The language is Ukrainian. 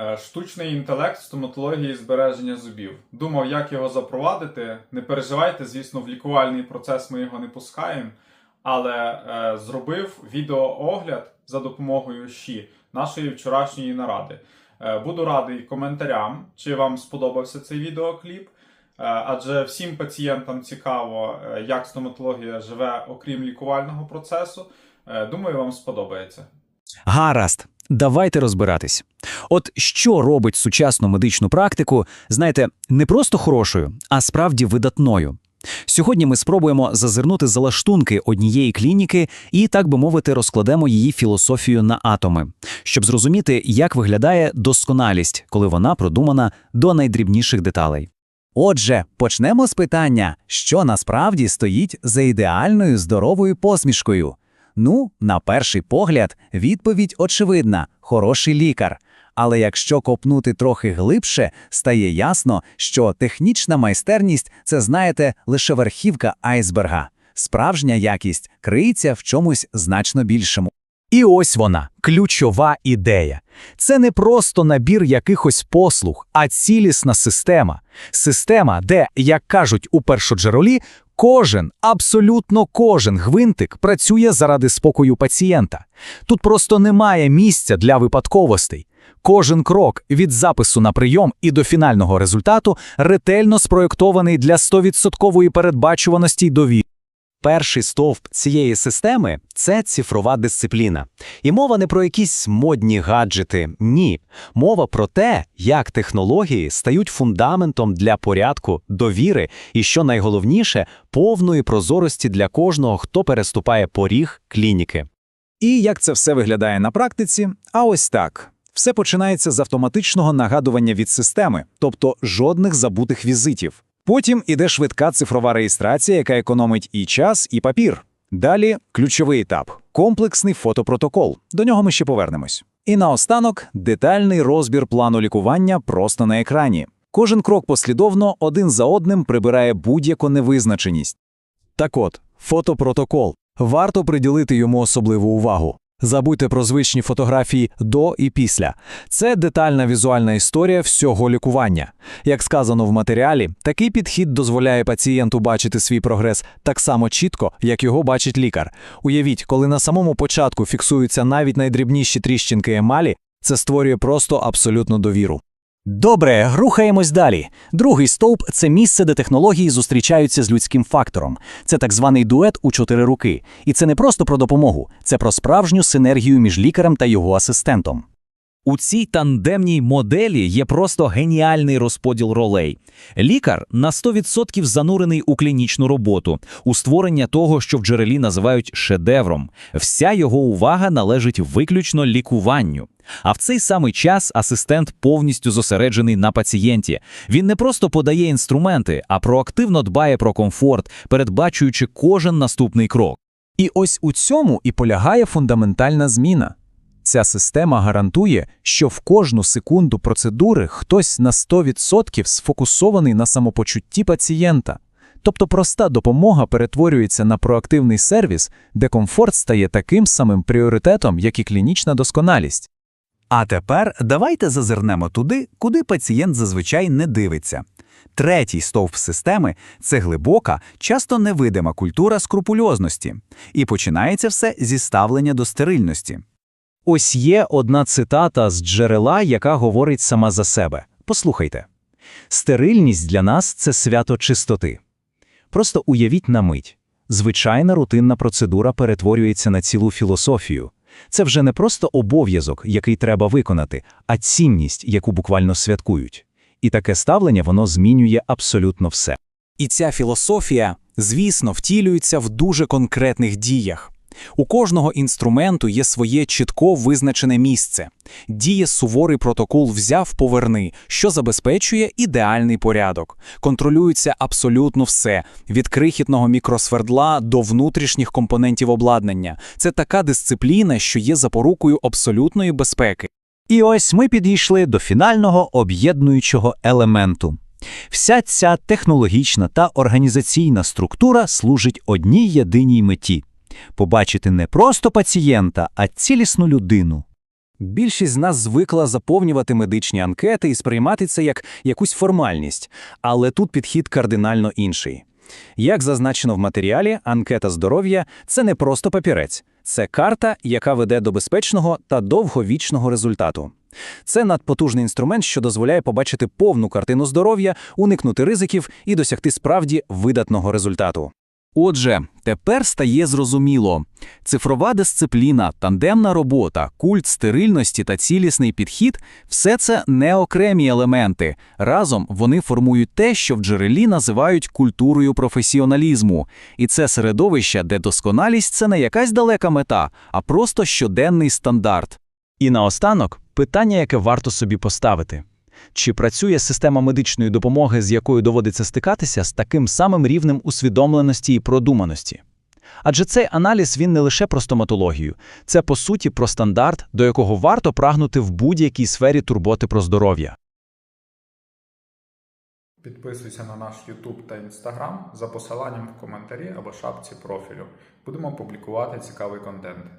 Е, Штучний інтелект стоматології збереження зубів. Думав, як його запровадити. Не переживайте, звісно, в лікувальний процес ми його не пускаємо. Але е, зробив відеоогляд за допомогою ЩІ нашої вчорашньої наради. Е, буду радий коментарям, чи вам сподобався цей відеокліп. Е, Адже всім пацієнтам цікаво, е, як стоматологія живе окрім лікувального процесу. Е, Думаю, вам сподобається. Гаразд, давайте розбиратись. От що робить сучасну медичну практику, знаєте, не просто хорошою, а справді видатною. Сьогодні ми спробуємо зазирнути за лаштунки однієї клініки і, так би мовити, розкладемо її філософію на атоми, щоб зрозуміти, як виглядає досконалість, коли вона продумана до найдрібніших деталей. Отже, почнемо з питання, що насправді стоїть за ідеальною здоровою посмішкою. Ну, на перший погляд, відповідь очевидна хороший лікар. Але якщо копнути трохи глибше, стає ясно, що технічна майстерність це, знаєте, лише верхівка айсберга. Справжня якість криється в чомусь значно більшому. І ось вона, ключова ідея. Це не просто набір якихось послуг, а цілісна система. Система, де, як кажуть у першоджерелі, кожен, абсолютно кожен гвинтик працює заради спокою пацієнта. Тут просто немає місця для випадковостей. Кожен крок від запису на прийом і до фінального результату ретельно спроєктований для 100% передбачуваності й довіри. Перший стовп цієї системи це цифрова дисципліна. І мова не про якісь модні гаджети. Ні. Мова про те, як технології стають фундаментом для порядку, довіри і, що найголовніше, повної прозорості для кожного, хто переступає поріг клініки. І як це все виглядає на практиці? А ось так. Все починається з автоматичного нагадування від системи, тобто жодних забутих візитів. Потім іде швидка цифрова реєстрація, яка економить і час, і папір. Далі ключовий етап комплексний фотопротокол. До нього ми ще повернемось. І наостанок детальний розбір плану лікування просто на екрані. Кожен крок послідовно один за одним прибирає будь-яку невизначеність. Так от, фотопротокол. Варто приділити йому особливу увагу. Забудьте про звичні фотографії до і після. Це детальна візуальна історія всього лікування. Як сказано в матеріалі, такий підхід дозволяє пацієнту бачити свій прогрес так само чітко, як його бачить лікар. Уявіть, коли на самому початку фіксуються навіть найдрібніші тріщинки емалі, це створює просто абсолютну довіру. Добре, рухаємось далі. Другий стовп це місце, де технології зустрічаються з людським фактором. Це так званий дует у чотири руки. І це не просто про допомогу, це про справжню синергію між лікарем та його асистентом. У цій тандемній моделі є просто геніальний розподіл ролей. Лікар на 100% занурений у клінічну роботу, у створення того, що в джерелі називають шедевром. Вся його увага належить виключно лікуванню. А в цей самий час асистент повністю зосереджений на пацієнті. Він не просто подає інструменти, а проактивно дбає про комфорт, передбачуючи кожен наступний крок. І ось у цьому і полягає фундаментальна зміна. Ця система гарантує, що в кожну секунду процедури хтось на 100% сфокусований на самопочутті пацієнта. Тобто проста допомога перетворюється на проактивний сервіс, де комфорт стає таким самим пріоритетом, як і клінічна досконалість. А тепер давайте зазирнемо туди, куди пацієнт зазвичай не дивиться. Третій стовп системи це глибока, часто невидима культура скрупульозності. І починається все зі ставлення до стерильності. Ось є одна цитата з джерела, яка говорить сама за себе. Послухайте. Стерильність для нас це свято чистоти. Просто уявіть на мить. Звичайна рутинна процедура перетворюється на цілу філософію. Це вже не просто обов'язок, який треба виконати, а цінність, яку буквально святкують. І таке ставлення воно змінює абсолютно все. І ця філософія, звісно, втілюється в дуже конкретних діях. У кожного інструменту є своє чітко визначене місце. Діє суворий протокол взяв поверни, що забезпечує ідеальний порядок. Контролюється абсолютно все від крихітного мікросвердла до внутрішніх компонентів обладнання. Це така дисципліна, що є запорукою абсолютної безпеки. І ось ми підійшли до фінального об'єднуючого елементу. Вся ця технологічна та організаційна структура служить одній єдиній меті побачити не просто пацієнта, а цілісну людину. Більшість з нас звикла заповнювати медичні анкети і сприймати це як якусь формальність, але тут підхід кардинально інший. Як зазначено в матеріалі, анкета здоров'я це не просто папірець, це карта, яка веде до безпечного та довговічного результату. Це надпотужний інструмент, що дозволяє побачити повну картину здоров'я, уникнути ризиків і досягти справді видатного результату. Отже, тепер стає зрозуміло. Цифрова дисципліна, тандемна робота, культ стерильності та цілісний підхід – все це не окремі елементи. Разом вони формують те, що в джерелі називають культурою професіоналізму. І це середовище, де досконалість – це не якась далека мета, а просто щоденний стандарт. І наостанок питання, яке варто собі поставити. Чи працює система медичної допомоги, з якою доводиться стикатися, з таким самим рівнем усвідомленості і продуманості? Адже цей аналіз він не лише про стоматологію, це по суті про стандарт, до якого варто прагнути в будь-якій сфері турботи про здоров'я. Підписуйся на наш YouTube та Instagram за посиланням в коментарі або шапці профілю. Будемо публікувати цікавий контент.